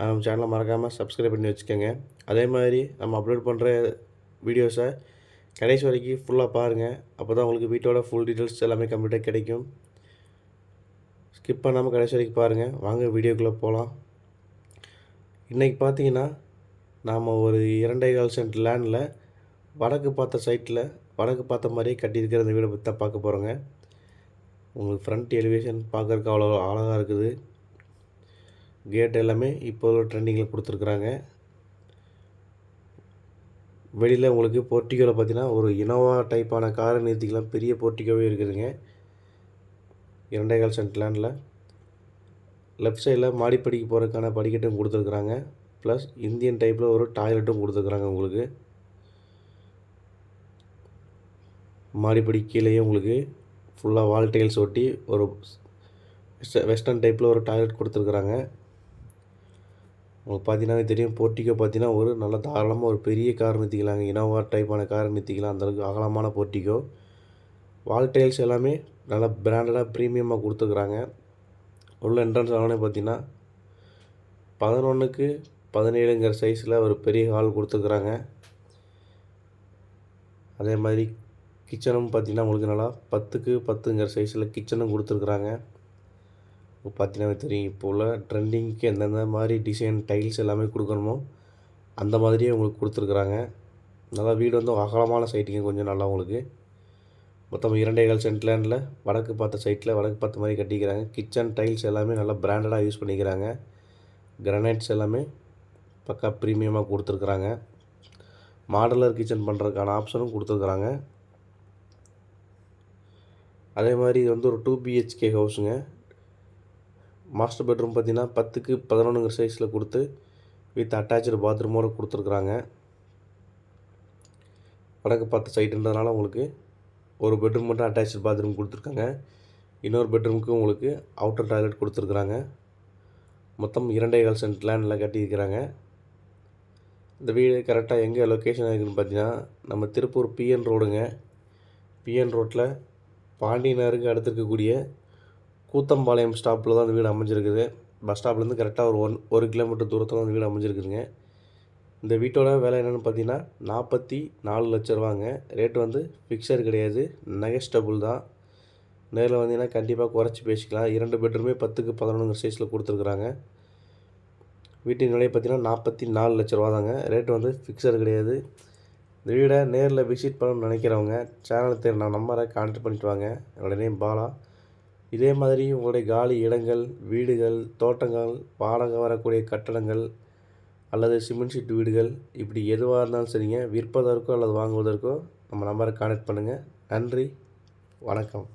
நம்ம சேனலை மறக்காமல் சப்ஸ்கிரைப் பண்ணி வச்சுக்கோங்க. அதே மாதிரி நம்ம அப்லோட் பண்ணுற வீடியோஸை கடைசி வரைக்கும் ஃபுல்லாக பாருங்கள் அப்போ தான் உங்களுக்கு வீட்டோட ஃபுல் டீட்டெயில்ஸ் எல்லாமே கம்ப்ளீட்டாக கிடைக்கும். ஸ்கிப் பண்ணாமல் கடைசி வரைக்கும் பாருங்கள் வாங்க வீடியோக்குள்ளே போகலாம் இன்றைக்கி பார்த்தீங்கன்னா நாம் ஒரு இரண்டே கால் சென்ட் லேண்டில் வடக்கு பார்த்த சைட்டில் வடக்கு பார்த்த மாதிரியே கட்டியிருக்கிற அந்த வீடை பற்றி தான் பார்க்க போகிறோங்க உங்களுக்கு ஃப்ரண்ட் எலிவேஷன் பார்க்குறக்கு அவ்வளோ அழகாக இருக்குது. கேட் எல்லாமே இப்போ ட்ரெண்டிங்கில் கொடுத்துருக்குறாங்க. வெளியில் உங்களுக்கு போர்ட்டிகோவில் பார்த்தீங்கன்னா ஒரு இனோவா டைப்பான காரை நிறுத்திக்கலாம். பெரிய போர்ட்டிகோவே இருக்குதுங்க. இரண்டே கால் சென்ட் லேண்டில். லெஃப்ட் சைடில் மாடிப்படிக்கு போகிறதுக்கான படிக்கட்டும் கொடுத்துருக்குறாங்க. ப்ளஸ் இந்தியன் டைப்பில் ஒரு டாய்லெட்டும் கொடுத்துருக்குறாங்க உங்களுக்கு. மாடிப்படி கீழேயே உங்களுக்கு ஃபுல்லாக வால் டைல்ஸ் ஒட்டி ஒரு வெஸ்டர்ன் டைப்பில் ஒரு டாய்லெட் கொடுத்துருக்குறாங்க. உங்களுக்கு பார்த்தீங்கன்னா தெரியும் போர்ட்டிக்கோ பார்த்தீங்கன்னா ஒரு நல்ல தாராளமாக ஒரு பெரிய கார் நிறுத்திக்கலாங்க இனோவா டைப்பான கார் நிறுத்திக்கலாம் அந்தளவுக்கு அகலமான போர்ட்டிக்கோ வால் டைல்ஸ் எல்லாமே நல்லா பிராண்டடாக ப்ரீமியமாக கொடுத்துருக்குறாங்க. உள்ள என்ட்ரன்ஸ் ஆனே பார்த்தீங்கன்னா பதினொன்றுக்கு பதினேழுங்கிற சைஸில் ஒரு பெரிய ஹால் கொடுத்துருக்குறாங்க. அதே மாதிரி கிச்சனும் பார்த்திங்கன்னா உங்களுக்கு நல்லா பத்துக்கு பத்துங்கிற சைஸில் கிச்சனும் கொடுத்துருக்குறாங்க. இப்போ பார்த்தீங்கன்னா தெரியும் இப்போ உள்ள ட்ரெண்டிங்க்கு எந்தெந்த மாதிரி டிசைன் டைல்ஸ் எல்லாமே கொடுக்கணுமோ அந்த மாதிரியே உங்களுக்கு கொடுத்துருக்குறாங்க. நல்லா வீடு வந்து அகலமான சைட்டுங்க கொஞ்சம் நல்லா உங்களுக்கு. மொத்தம் இரண்டே கால் சென்ட் லேண்டில் வடக்கு பார்த்த சைட்டில் வடக்கு பார்த்த மாதிரி கட்டிக்கிறாங்க. கிச்சன் டைல்ஸ் எல்லாமே நல்லா பிராண்டடாக யூஸ் பண்ணிக்கிறாங்க. கிரனைட்ஸ் எல்லாமே பக்கா ப்ரீமியமாக கொடுத்துருக்குறாங்க. மாடலர் கிச்சன் பண்ணுறதுக்கான ஆப்ஷனும் கொடுத்துருக்குறாங்க. அதே மாதிரி இது வந்து ஒரு டூ பிஹெச்கே ஹவுஸுங்க மாஸ்டர் பெட்ரூம் பார்த்தீங்கன்னா பத்துக்கு பதினொன்றுங்கிற சைஸில் கொடுத்து வித் அட்டாச்சு பாத்ரூமோடு கொடுத்துருக்குறாங்க. வடக்கு பார்த்த சைட்டுன்றதுனால உங்களுக்கு ஒரு பெட்ரூம் மட்டும் அட்டாச்சு பாத்ரூம் கொடுத்துருக்காங்க. இன்னொரு பெட்ரூமுக்கு உங்களுக்கு அவுட்டர் டாய்லெட் கொடுத்துருக்குறாங்க. மொத்தம் இரண்டே கால் சென்ட் லேண்டில் கட்டியிருக்கிறாங்க. இந்த வீடு கரெக்டாக எங்கே லொக்கேஷன் இருக்குதுன்னு பார்த்தீங்கன்னா நம்ம திருப்பூர் பிஎன் ரோடுங்க பிஎன் ரோட்டில் பாண்டியனருக்கு அடுத்திருக்கக்கூடிய கூத்தம்பாளையம் ஸ்டாப்பில் தான் அந்த வீடு அமைஞ்சிருக்குது. பஸ் ஸ்டாப்லேருந்து கரெக்டாக ஒரு ஒன் ஒரு கிலோமீட்டர் தூரத்தில் அந்த வீடு அமைஞ்சிருக்குதுங்க. இந்த வீட்டோட விலை என்னென்னு பார்த்தீங்கன்னா நாற்பத்தி நாலு லட்ச ரூபாங்க. ரேட் வந்து ஃபிக்ஸர் கிடையாது. நெகஸ்டபுள் தான். நேரில் வந்தீங்கன்னா கண்டிப்பாக குறைச்சி பேசிக்கலாம். இரண்டு பெட்ரூமே பத்துக்கு பதினொன்று சைஸில் கொடுத்துருக்குறாங்க. வீட்டின் விலை பார்த்தீங்கன்னா நாற்பத்தி நாலு லட்ச ரூபா தாங்க ரேட் வந்து ஃபிக்ஸர் கிடையாது. இந்த வீடை நேரில் விசிட் பண்ணணும்னு நினைக்கிறவங்க சேனல் தேர் நான் நம்பரை கான்டாக்ட் பண்ணிட்டு வாங்க. என்னோடய நேம் பாலா. இதே மாதிரி உங்களுடைய காலி இடங்கள் வீடுகள் தோட்டங்கள் வாடகை வரக்கூடிய கட்டடங்கள் அல்லது சிமெண்ட் ஷீட் வீடுகள் இப்படி எதுவாக இருந்தாலும் சரிங்க. விற்பதற்கோ அல்லது வாங்குவதற்கோ நம்ம நம்பரை கான்டெக்ட் பண்ணுங்கள் நன்றி. வணக்கம்.